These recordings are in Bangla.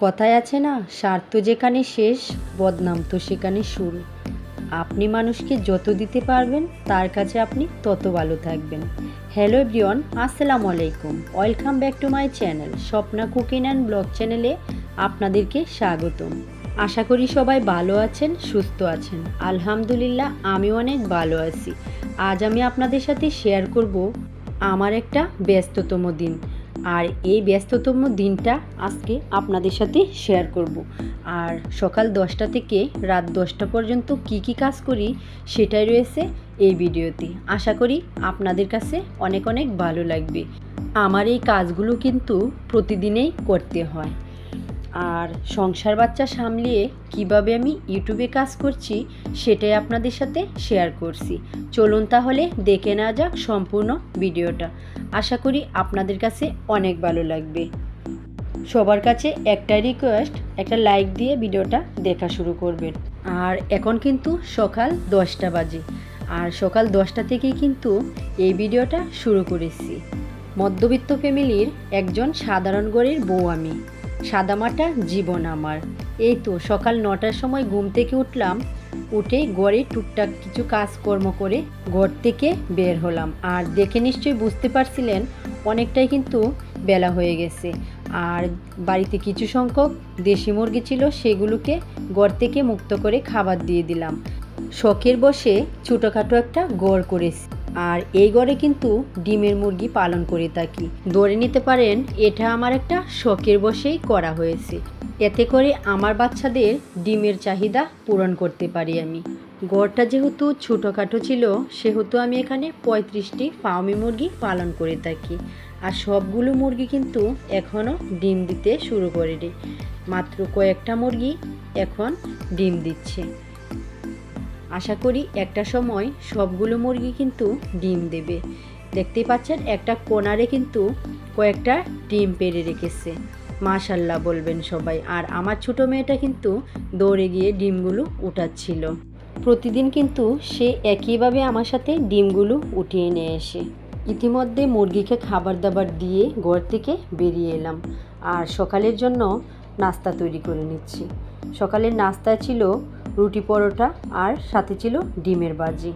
কথায় আছে না, স্বার্থ যেখানে শেষ, বদনাম তো সেখানে শুরু। আপনি মানুষকে যত দিতে পারবেন, তার কাছে আপনি তত ভালো থাকবেন। হ্যালো এভরিওয়ান, আসসালামু আলাইকুম। Welcome back to my channel, Swapna cooking and blog চ্যানেলে আপনাদেরকে স্বাগতম। আশা করি সবাই ভালো আছেন, সুস্থ আছেন। আলহামদুলিল্লাহ আমি অনেক ভালো আছি। আজ আমি আপনাদের সাথে শেয়ার করব আমার একটা ব্যস্ততম দিন। আর এই ব্যস্ততম দিনটা আজকে আপনাদের সাথে শেয়ার করব। আর সকাল দশটা থেকে রাত দশটা পর্যন্ত কি কি কাজ করি সেটাই রয়েছে এই ভিডিওতে। আশা করি আপনাদের কাছে অনেক অনেক ভালো লাগবে। আমার এই কাজগুলো কিন্তু প্রতিদিনেই করতে হয়। আর সংসার বাচ্চা সামলিয়ে কীভাবে আমি ইউটিউবে কাজ করছি, সেটাই আপনাদের সাথে শেয়ার করছি। চলুন তাহলে দেখে নেওয়া যাক সম্পূর্ণ ভিডিওটা। আশা করি আপনাদের কাছে অনেক ভালো লাগবে। সবার কাছে একটা রিকোয়েস্ট একটা লাইক দিয়ে ভিডিওটা দেখা শুরু করবেন। আর এখন কিন্তু সকাল দশটা বাজে। আর সকাল দশটা থেকেই কিন্তু এই ভিডিওটা শুরু করেছি। মধ্যবিত্ত ফ্যামিলির একজন সাধারণ গড়ের বউ আমি। সাদামাটা জীবন আমার। এই তো সকাল নটার সময় ঘুম থেকে উঠলাম, উঠে গড়ে টুকটাক কিছু কাজকর্ম করে ঘর থেকে বের হলাম। আর দেখে নিশ্চয়ই বুঝতে পারছিলেন, অনেকটাই কিন্তু বেলা হয়ে গেছে। আর বাড়িতে কিছু সংখ্যক দেশি মুরগি ছিল, সেগুলোকে গড় থেকে মুক্ত করে খাবার দিয়ে দিলাম। শখের বসে ছোটোখাটো একটা গড় করেছি। আর এই গড়ে কিন্তু ডিমের মুরগি পালন করে থাকি। ধরে নিতে পারেন, এটা আমার একটা শখের বসেই করা হয়েছে। এতে করে আমার বাচ্চাদের ডিমের চাহিদা পূরণ করতে পারি আমি। গড়টা যেহেতু ছোটোখাটো ছিল, সেহেতু আমি এখানে পঁয়ত্রিশটি ফার্মি মুরগি পালন করে থাকি। আর সবগুলো মুরগি কিন্তু এখনও ডিম দিতে শুরু করেনি। মাত্র কয়েকটা মুরগি এখন ডিম দিচ্ছে। আশা করি একটা সময় সবগুলো মুরগি কিন্তু ডিম দেবে। দেখতেই পাচ্ছেন, একটা কোনারে কিন্তু কয়েকটা ডিম পেড়ে রেখেছে। মাশাল্লাহ বলবেন সবাই। আর আমার ছোটো মেয়েটা কিন্তু দৌড়ে গিয়ে ডিমগুলো উঠাচ্ছিল। প্রতিদিন কিন্তু সে একইভাবে আমার সাথে ডিমগুলো উঠিয়ে নিয়ে এসে। ইতিমধ্যে মুরগিকে খাবার দাবার দিয়ে ঘর থেকে বেরিয়ে এলাম। আর সকালের জন্য নাস্তা তৈরি করে নিচ্ছি। সকালের নাস্তা ছিল রুটি পরোটা আর সাথে ছিল ডিমের বাজি।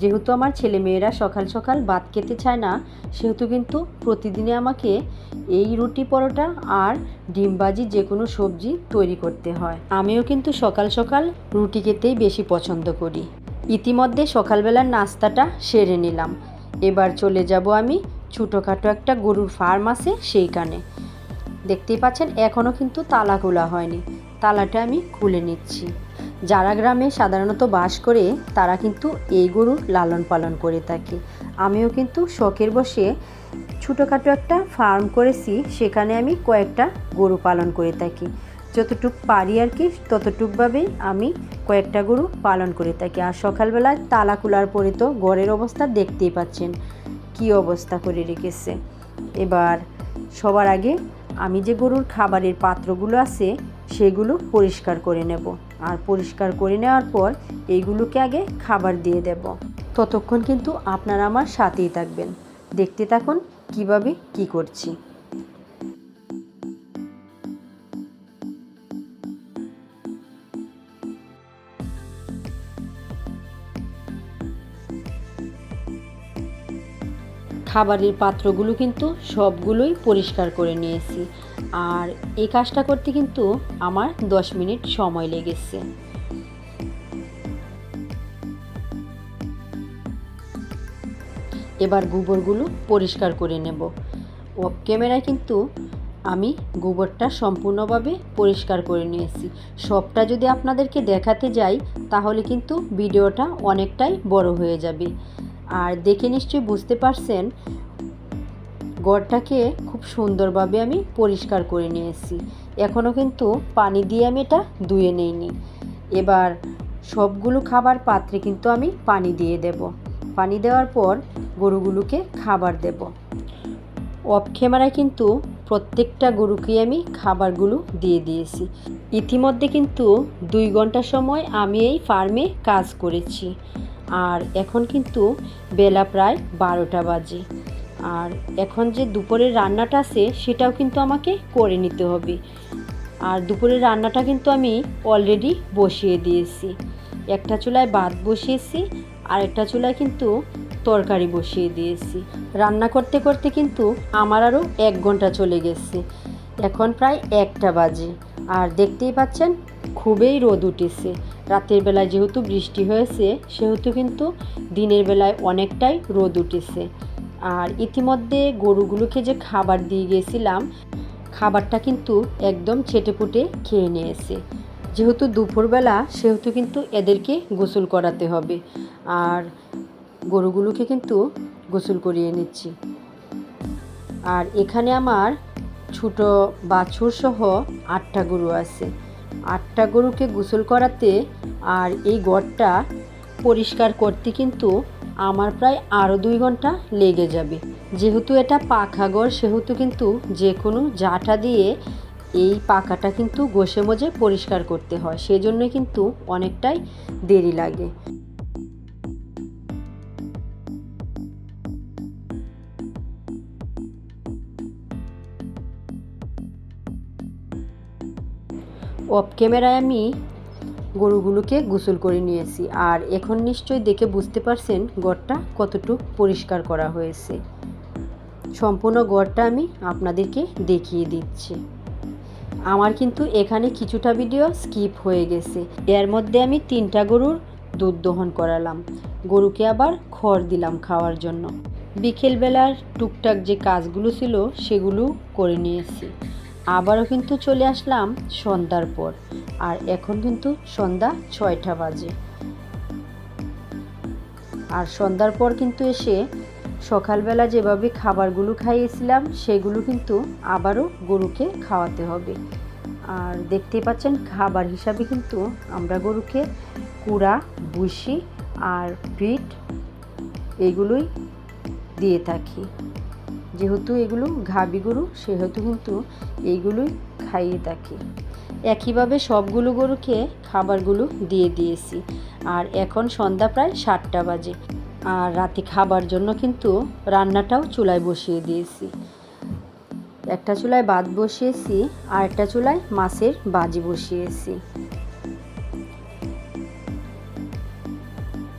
যেহেতু আমার ছেলে মেয়েরা সকাল সকাল ভাত খেতে চায় না, সেহেতু কিন্তু প্রতিদিনে আমাকে এই রুটি পরোটা আর ডিম বাজি যে কোনো সবজি তৈরি করতে হয়। আমিও কিন্তু সকাল সকাল রুটি খেতেই বেশি পছন্দ করি। ইতিমধ্যে সকালবেলার নাস্তাটা সেরে নিলাম। এবার চলে যাব আমি ছোটোখাটো একটা গরুর ফার্ম আছে সেইখানে। দেখতেই পাচ্ছেন এখনও কিন্তু তালা খোলা হয়নি। তালাটা আমি খুলে নিচ্ছি। যারা গ্রামে সাধারণত বাস করে, তারা কিন্তু এই গরুর লালন পালন করে থাকে। আমিও কিন্তু শখের বসে ছোটোখাটো একটা ফার্ম করেছি, সেখানে আমি কয়েকটা গরু পালন করে থাকি। যতটুক পারি আর কি ততটুকভাবেই আমি কয়েকটা গরু পালন করে থাকি। আর সকালবেলায় তালা খোলার পরে তো ঘরের অবস্থা দেখতেই পাচ্ছেন, কি অবস্থা করে রেখেছে। এবার সবার আগে আমি যে গরুর খাবারের পাত্রগুলো আছে, সেগুলো পরিষ্কার করে নেব। আর পরিষ্কার করে নেওয়ার পর এইগুলোকে আগে খাবার দিয়ে দেব। ততক্ষণ কিন্তু আপনারা আমার সাথেই থাকবেন। দেখতে থাকুন কীভাবে কি করছি। খাবারের পাত্রগুলো কিন্তু সবগুলোই পরিষ্কার করে নিয়েছি। আর এই কাজটা করতে কিন্তু আমার দশ মিনিট সময় লেগেছে। এবার গোবরগুলো পরিষ্কার করে নেব। ক্যামেরায় কিন্তু আমি গোবরটা সম্পূর্ণভাবে পরিষ্কার করে নিয়েছি। সবটা যদি আপনাদেরকে দেখাতে যাই, তাহলে কিন্তু ভিডিওটা অনেকটাই বড় হয়ে যাবে। আর দেখে নিশ্চয়ই বুঝতে পারছেন, গড়টাকে খুব সুন্দরভাবে আমি পরিষ্কার করে নিয়েছি। এখনও কিন্তু পানি দিয়ে আমি এটা ধুয়ে নেইনি। এবার সবগুলো খাবার পাত্রে কিন্তু আমি পানি দিয়ে দেব। পানি দেওয়ার পর গরুগুলোকে খাবার দেব। অফ ক্যামেরায় কিন্তু প্রত্যেকটা গরুকে আমি খাবারগুলো দিয়ে দিয়েছি। ইতিমধ্যে কিন্তু দুই ঘণ্টা সময় আমি এই ফার্মে কাজ করেছি। আর এখন কিন্তু বেলা প্রায় বারোটা বাজে। আর এখন যে দুপুরের রান্নাটা আছে, সেটাও কিন্তু আমাকে করে নিতে হবে। আর দুপুরের রান্নাটা কিন্তু আমি অলরেডি বসিয়ে দিয়েছি। একটা চুলায় ভাত বসিয়েছি, আর একটা চুলায় কিন্তু তরকারি বসিয়ে দিয়েছি। রান্না করতে করতে কিন্তু আমার আরও এক ঘণ্টা চলে গেছে। এখন প্রায় একটা বাজে। আর দেখতেই পাচ্ছেন খুবই রোদ উঠেছে। রাতের বেলায় যেহেতু বৃষ্টি হয়েছে, সেহেতু কিন্তু দিনের বেলায় অনেকটাই রোদ উঠেছে। আর ইতিমধ্যে গরুগুলোকে যে খাবার দিয়ে গিয়েছিলাম খাবারটা কিন্তু একদম ছেটেপুটে খেয়ে নিয়েছে। যেহেতু দুপুরবেলা, সেহেতু কিন্তু এদেরকে গোসল করাতে হবে। আর গরুগুলোকে কিন্তু গোসল করিয়ে নিচ্ছি। আর এখানে আমার ছোট বাছুর সহ আটটা গরু আছে। আটটা গরুকে গোসল করাতে আর এই গড়টা পরিষ্কার করতে কিন্তু আমার প্রায় আরও দুই ঘণ্টা লেগে যাবে। যেহেতু এটা পাখা গড়, সেহেতু কিন্তু যে কোনো জাটা দিয়ে এই পাকাটা কিন্তু ঘষে মজে পরিষ্কার করতে হয়। সেজন্য কিন্তু অনেকটাই দেরি লাগে। অফ ক্যামেরায় আমি গরুগুলোকে গোসল করে নিয়েছি। আর এখন নিশ্চয়ই দেখে বুঝতে পারছেন গড়টা কতটুকু পরিষ্কার করা হয়েছে। সম্পূর্ণ গড়টা আমি আপনাদেরকে দেখিয়ে দিচ্ছি। আমার কিন্তু এখানে কিছুটা ভিডিও স্কিপ হয়ে গেছে। এর মধ্যে আমি তিনটা গরুর দুধ দহন করালাম। গরুকে আবার খড় দিলাম খাওয়ার জন্য। বিকেলবেলার টুকটাক যে কাজগুলো ছিল সেগুলো করে নিয়েছি। আবারও কিন্তু চলে আসলাম সন্ধ্যার পর, আর এখন কিন্তু সন্ধ্যা ছয়টা বাজে। আর সন্ধ্যার পর কিন্তু এসে সকালবেলা যেভাবে খাবারগুলো খাইয়েছিলাম, সেগুলো কিন্তু আবারও গরুকে খাওয়াতে হবে। আর দেখতেই পাচ্ছেন, খাবার হিসাবে কিন্তু আমরা গরুকে কুড়া বুসি আর পিঠ এগুলোই দিয়ে থাকি। যেহেতু এগুলো ঘাবি গরু, সেহেতু কিন্তু এইগুলোই খাইয়ে থাকি। একইভাবে সবগুলো গরুকে খাবারগুলো দিয়ে দিয়েছি। আর এখন সন্ধ্যা প্রায় সাতটা বাজে। আর রাতে খাবার জন্য কিন্তু রান্নাটাও চুলায় বসিয়ে দিয়েছি। একটা চুলায় ভাত বসিয়েছি, আর একটা চুলায় মাছের বাজি বসিয়েছি।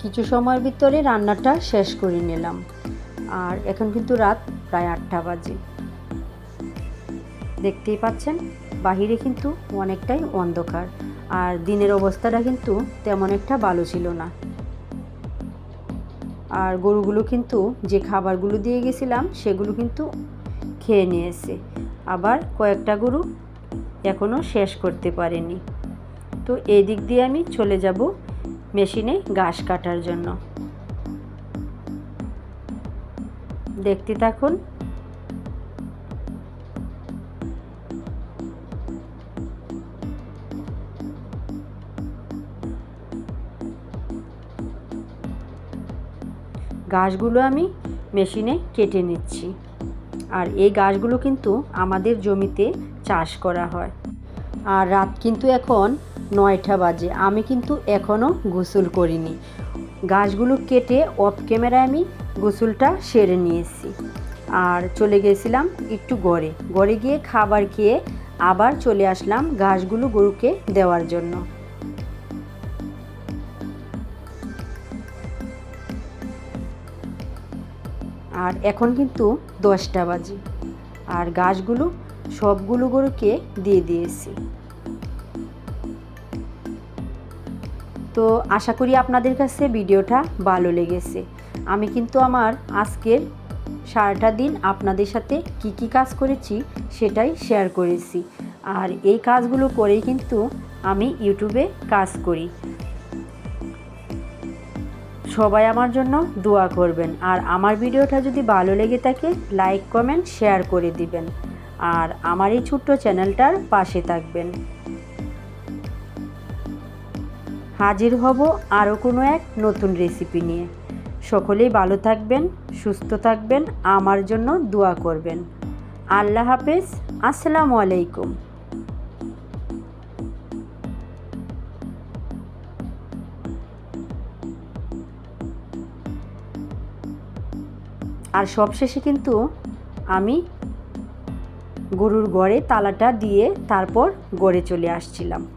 কিছু সময়ের ভিতরে রান্নাটা শেষ করে নিলাম। আর এখন কিন্তু রাত প্রায় আটটা বাজে। দেখতেই পাচ্ছেন, বাহিরে কিন্তু অনেকটাই অন্ধকার। আর দিনের অবস্থাটা কিন্তু তেমন একটা ভালো ছিল না। আর গরুগুলো কিন্তু যে খাবারগুলো দিয়ে গেছিলাম, সেগুলো কিন্তু খেয়ে নিয়েছে। আবার কয়েকটা গরু এখনও শেষ করতে পারেনি। তো এই দিক দিয়ে আমি চলে যাব মেশিনে ঘাস কাটার জন্য। দেখতে থাকুন। গাছগুলো আমি মেশিনে কেটে নিচ্ছি। আর এই গাছগুলো কিন্তু আমাদের জমিতে চাষ করা হয়। আর রাত কিন্তু এখন নয়টা বাজে। আমি কিন্তু এখনও গোসল করিনি। গাছগুলো কেটে অফ ক্যামেরায় আমি গোসলটা সেরে নিয়েছি। আর চলে গেছিলাম একটু গড়ে গড়ে গিয়ে খাবার খেয়ে আবার চলে আসলাম ঘাসগুলো গরুকে দেওয়ার জন্য। আর এখন কিন্তু দশটা বাজে। আর গাছগুলো সবগুলো গরুকে দিয়ে দিয়েছি। তো আশা করি আপনাদের কাছে ভিডিওটা ভালো লেগেছে। আমি কিন্তু আমার আজকের সারাটা দিন আপনাদের সাথে কি কি কাজ করেছি সেটাই শেয়ার করেছি। আর এই কাজগুলো করেই কিন্তু আমি ইউটিউবে কাজ করি। সবাই আমার জন্য দোয়া করবেন। আর আমার ভিডিওটা যদি ভালো লেগে থাকে লাইক কমেন্ট শেয়ার করে দিবেন। আর আমার এই ছোট্ট চ্যানেলটার পাশে থাকবেন। হাজির হব আরও কোনো এক নতুন রেসিপি নিয়ে। সকলেই ভালো থাকবেন, সুস্থ থাকবেন, আমার জন্য দোয়া করবেন। আল্লাহ হাফেজ, আসসালামু আলাইকুম। আর সবশেষে কিন্তু আমি গরুর গড়ে তালাটা দিয়ে তারপর গড়ে চলে আসছিলাম।